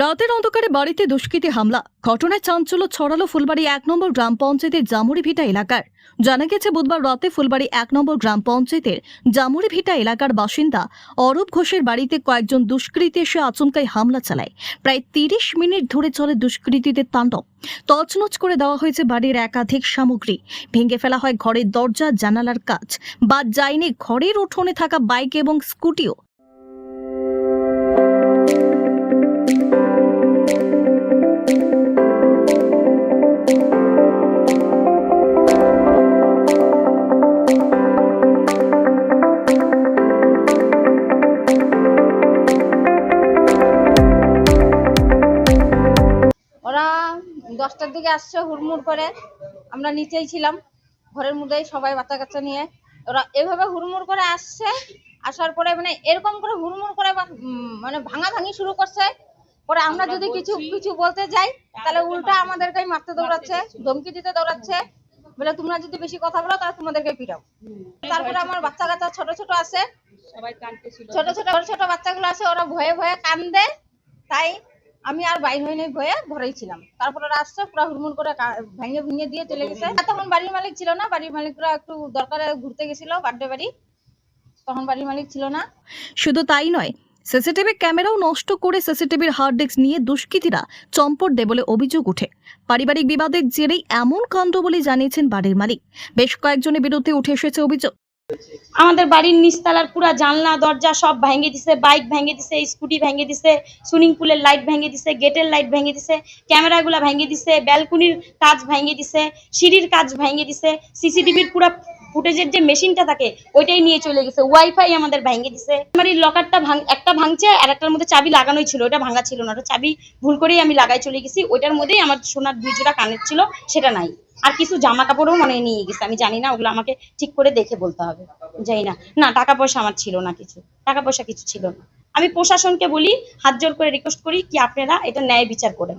রাতের অন্ধকারে বাড়িতে দুষ্কৃতী হামলা। ঘটনায় চাঞ্চল্য ছড়ালো ফুলবাড়ি এক নম্বর গ্রাম পঞ্চায়েতের জামুরি ভিটা এলাকার। জানা গেছে, বুধবার রাতে ফুলবাড়ি এক নম্বর গ্রাম পঞ্চায়েতের জামুরি ভিটা এলাকার বাসিন্দা অরূপ ঘোষের বাড়িতে কয়েকজন দুষ্কৃতী এসে আচমকাই হামলা চালায়। প্রায় তিরিশ মিনিট ধরে চলে দুষ্কৃতীদের তাণ্ডব। তছনছ করে দেওয়া হয়েছে বাড়ির একাধিক সামগ্রী। ভেঙে ফেলা হয় ঘরের দরজা, জানালার কাজ বাদ যায়নি ঘরের উঠোনে থাকা বাইক এবং স্কুটিও। দশটার দিকে আসছে হুড়মুড় করে। আমরা নিচেই ছিলাম ঘরের মধ্যেই সবাই বাচ্চা কাচ্চা নিয়ে। ওরা এভাবে হুড়মুড় করে আসছে আসার পরে মানে এরকম করে হুড়মুড় করে মানে ভাঙা ভাঙি শুরু করছে। পরে আমরা যদি কিছু কিছু বলতে যাই তাহলে উল্টা আমাদেরকেই মারতে দৌড়াচ্ছে ধমকি দিতে দৌড়াচ্ছে। বলে তোমরা যদি বেশি কথা বলো তাহলে তোমাদেরকে পিটাও। তারপরে আমার বাচ্চা কাচ্চা ছোট ছোট আছে। ছোট ছোট ছোট ছোট বাচ্চাগুলো আছে ওরা ভয়ে ভয়ে কান্দে। তাই আমি আর বাইর নাই ভয়ে ঘরেই ছিলাম। তারপর আসছে পুরো হুড়মুড় করে ভেঙে ভেঙে দিয়ে চলে গেছে। তখন বাড়ির মালিক ছিল না, বাড়ির মালিকরা একটু দরকারে ঘুরতে গেছিল, বার্থডে বাড়ি। তখন বাড়ির মালিক ছিল না। শুধু তাই নয়, সিসিটিভি ক্যামেরাও নষ্ট করে সিসিটিভির হার্ড ডিস্ক নিয়ে দুষ্কৃতীরা চম্পট দেয় বলে অভিযোগ ওঠে। পারিবারিক বিবাদের জেরেই এমন কাণ্ড বলে জানিয়েছেন বাড়ির মালিক। বেশ কয়েকজনের বিরুদ্ধে উঠে এসেছে অভিযোগ। আমাদের বাড়ির নিচতলার পুরা জানলা, দরজা সব ভেঙে দিছে, বাইক ভেঙে দিছে, স্কুটি ভেঙে দিছে, সুইমিং পুলের লাইট ভেঙে দিছে, গেটের লাইট ভেঙে দিছে, ক্যামেরাগুলো ভেঙে দিছে, ব্যালকনির কাজ ভেঙে দিছে, সিঁড়ির কাজ ভেঙে দিছে, সিসিটিভির পুরো ফুটেজের যে মেশিনটা থাকে, ওইটাই নিয়ে চলে গেছে, ওয়াইফাই আমাদের ভেঙে দিছে। বাড়ির লকারটা ভাঙ, একটা ভাঙছে আর একটার মধ্যে চাবি লাগানোই ছিল, ওটা ভাঙা ছিল না, ওটা চাবি ভুল করেই আমি লাগাই চলে গেছি, ওইটার মধ্যেই আমার সোনার দুই জোড়া কানের ছিল, সেটা নাই। আর কিছু জামা কাপড়ও মনে নিয়ে গেছে, আমি জানি না, ওগুলো আমাকে ঠিক করে দেখে বলতে হবে। যাই না। না, টাকা পয়সা আমার ছিল না কিছু। টাকা পয়সা কিছু ছিল না। আমি প্রশাসনকে বলি হাত জোর করে রিকোয়েস্ট করি কি আপনারা এটা ন্যায় বিচার করেন।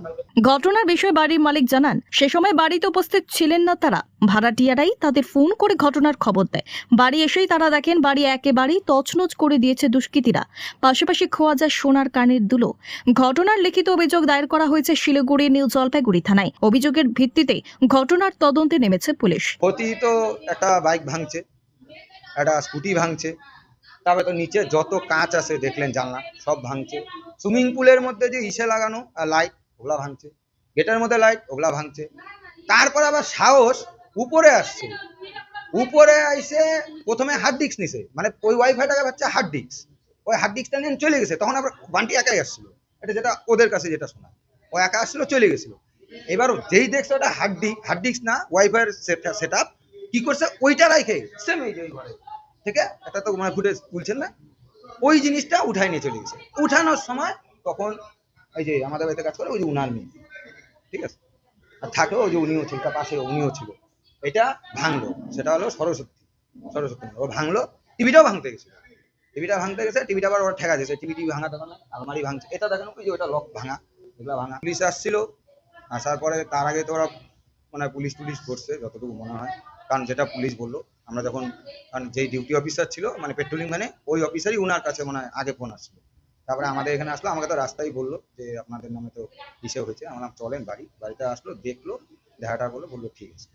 ঘটনার বিষয়ে বাড়ির মালিক জানান সে সময় বাড়িতে উপস্থিত ছিলেন না তারা। ভাড়াটিয়ারাই তাদের ফোন করে ঘটনার খবর দেয়। বাড়ি এসেই তারা দেখেন বাড়ি একেবারেই তছনছ করে দিয়েছে দুষ্কৃতীরা। পাশাপাশি খোয়া যায় সোনার কানের দুলো। ঘটনার লিখিত অভিযোগ দায়ের করা হয়েছে শিলিগুড়ি নিউ জলপাইগুড়ি থানায়। অভিযোগের ভিত্তিতে ঘটনার তদন্তে নেমেছে পুলিশ। ক্ষতি তো একটা বাইক ভাঙছে একটা স্কুটি ভাঙছে। তারপরে তো নিচে যত কাঁচ আছে দেখলেন জানলা, সব ভাঙছে। সুইমিং পুলের মধ্যে যে ইসে লাগানো লাইট ওগুলা ভাঙছে। গেটের মধ্যে লাইট ওগুলা ভাঙছে। তারপর আবার সাহস উপরে আসছে। উপরে আইসে প্রথমে হার্ড ডিস্ক নিছে। মানে ওই ওয়াইফাইটাকে ভাবছে হার্ড ডিস্ক ওই হার্ড ডিস্কটা নিয়ে চলে গেছে। তখন আবার বান্টি একাই আসছিল। এটা যেটা ওদের কাছে যেটা শোনা। ও একা আসছিল, চলে গেছিল। এবার যেই দেখছে ওটা হার্ড ডিস্ক হার্ড ডিস্ক না ওয়াইফাইয়ের সেট আপ কি করছে? ওইটা রাখে সেম এই যে থেকে এটা তো মানে ফুটেজ তুলছেন না, ওই জিনিসটা উঠায় নিয়ে চলে গেছে। উঠানোর সময় তখন এই যে আমাদের বাড়িতে কাজ করে, ওই যে উনার মেয়ে, ঠিক আছে? আর থাকে ওই যে উনিও ছিল, তার পাশে উনিও ছিল। এটা ভাঙলো, সেটা হলো সরস্বতী সরস্বতী ও ভাঙলো, টিভিটাও ভাঙতে গেছে। টিভিটা ভাঙতে গেছে, টিভিটা আবার ওরা ঠেকা দিয়েছে টিভি টিভি ভাঙা টাকা না আলমারি ভাঙছে। এটা দেখানো ওই যে ওটা লক ভাঙা, এগুলা ভাঙা। পুলিশ আসছিল, আসার পরে তার আগে তো ওরা মানে পুলিশ টুলিশ করছে যতটুকু মনে হয়। কারণ যেটা পুলিশ বলল, আমরা যখন, কারণ যেই ডিউটি অফিসার ছিল মানে পেট্রোলিং মানে ওই অফিসারই উনার কাছে মানে আগে ফোন আসলো। তারপরে আমাদের এখানে আসলো, আমাকে তো রাস্তায় বলল যে আপনাদের নামে তো ইসে হয়েছে, আমার চলেন বাড়ি। বাড়িতে আসলো, দেখল, দেখাটা বলল বলল, ঠিক আছে।